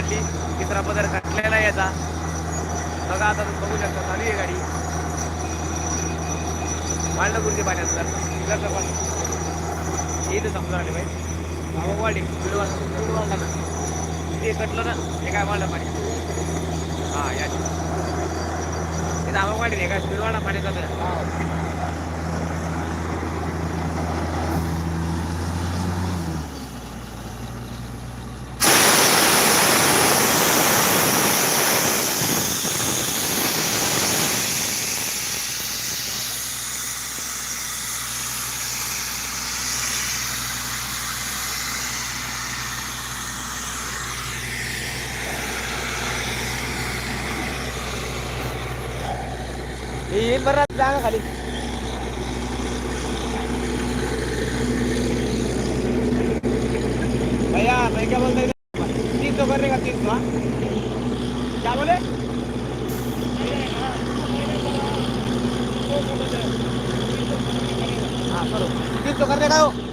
काढली. तिसरा पदर घातलेला याचा. बघा आता तुम्ही बघू शकता चालू आहे गाडी. वाढलं पाण्यात सर तिकडचं पण इथं समजा आले पाहिजे बाबा वाढली. स्पीड वाढ स्पीड ते कटलं ना हे काय वाढलं पाणी? हां या. ते दाबा वाढली काय स्पीड वाढला पाण्याचा येईल बरं जागा खाली. भैया भाई क्या बोलते तीन सौ करने का तीन सौ क्या बोले? हाँ करो. तीन सौ कर देगा हो?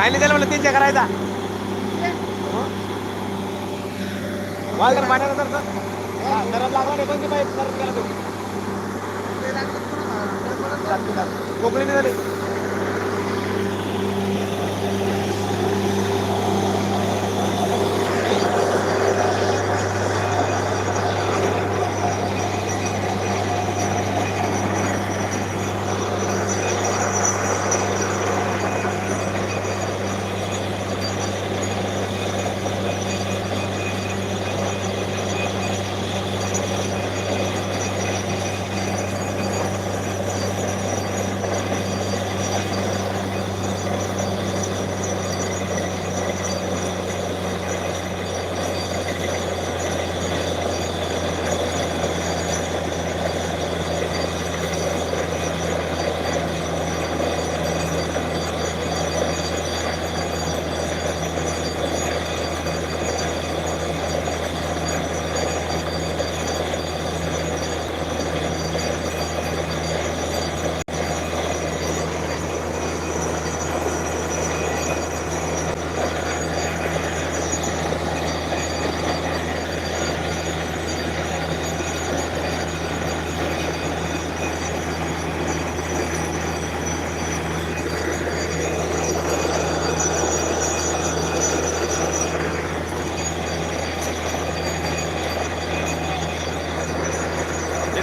काय नाही त्याला म्हणलं तीनशे करायचा वाल तर तर लागला नाही केला तो. कोकणी निघाली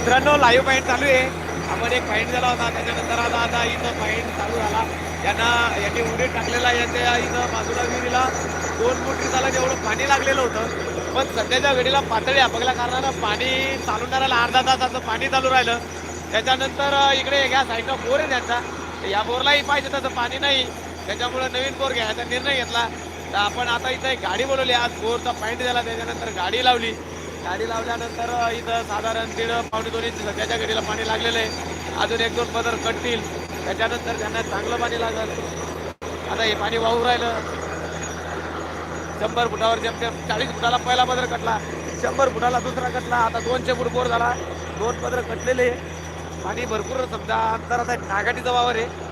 मित्रांनो लाईव्ह पॉईंट चालू आहे. आपण एक फाईट झाला होता. त्याच्यानंतर आता आता इथं फाईट चालू झाला. यांना यांनी उडी टाकलेला याच्या इथं बाजूला विहिरीला. दोन फूट झाला तेवढं पाणी लागलेलं होतं. पण सध्याच्या घडीला पातळी आपल्या कारणानं पाणी चालवणाऱ्याला अर्धा तासाचं पाणी चालू राहिलं. त्याच्यानंतर इकडे ह्या साईडला बोर आहे त्यांचा. या बोरलाही पाहिजे तसं पाणी नाही. त्याच्यामुळं नवीन बोर घ्यायचा निर्णय घेतला. तर आपण आता इथं एक गाडी बोलवली. आज बोरचा पॉईंट झाला त्याच्यानंतर गाडी लावली. गाडी लावल्यानंतर इथं साधारण दीड पावणे दोन इंच सध्याच्या घडीला पाणी लागलेलं आहे. अजून एक दोन पदर कटतील. त्याच्यानंतर त्यांना चांगलं पाणी लागल. आता हे पाणी वाहू राहिलं. शंभर फुटावर जेम चाळीस फुटाला पहिला पदर कटला. शंभर फुटाला दुसरा कटला. आता दोनशे फूट बोर झाला. दोन पदर कटलेले. पाणी भरपूर समजा अंतर आहे नागाटीचा वावर आहे.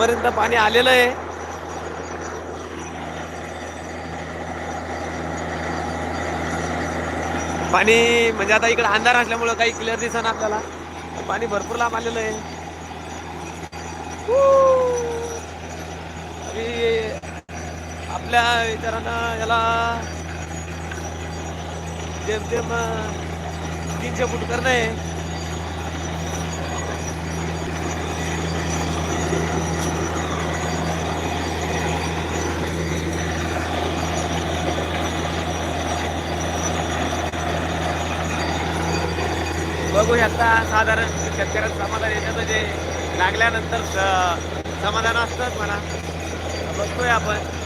इथपर्यंत पाणी आलेलं आहे. पाणी म्हणजे आता इकडे अंधार असल्यामुळं काही क्लिअर दिसत आपल्याला. पाणी भरपूर लांब आलेलं आहे. आपल्या विचारानं याला जेमतेम तीनशे फूट करणं आहे. बघू शकता साधारण शेतकऱ्यात समाधान येण्याचं जे लागल्यानंतर समाधान असतंच म्हणा. बघतोय आपण.